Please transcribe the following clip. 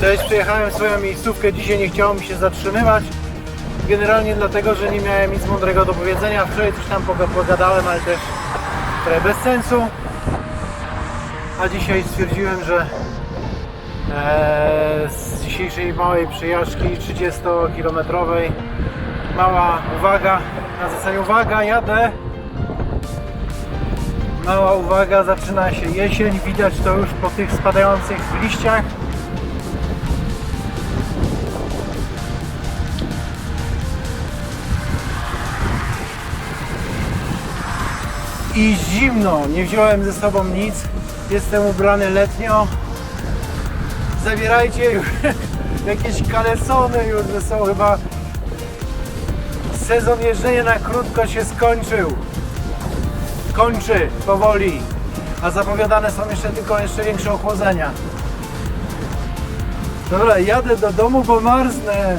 Cześć, przyjechałem w swoją miejscówkę. Dzisiaj nie chciało mi się zatrzymywać. Generalnie dlatego, że nie miałem nic mądrego do powiedzenia. Wczoraj coś tam poga- pogadałem, ale też trochę bez sensu. A dzisiaj stwierdziłem, że e, z dzisiejszej małej przejażdżki 30-kilometrowej mała uwaga, na zasadzie uwaga, jadę. Mała uwaga, zaczyna się jesień, widać to już po tych spadających liściach. I zimno, nie wziąłem ze sobą nic, jestem ubrany letnio. Zabierajcie już jakieś kalesony już ze sobą, chyba sezon jeżdżenia na krótko się skończył. Kończy powoli, a zapowiadane są jeszcze tylko jeszcze większe ochłodzenia. Dobra, jadę do domu, bo marznę.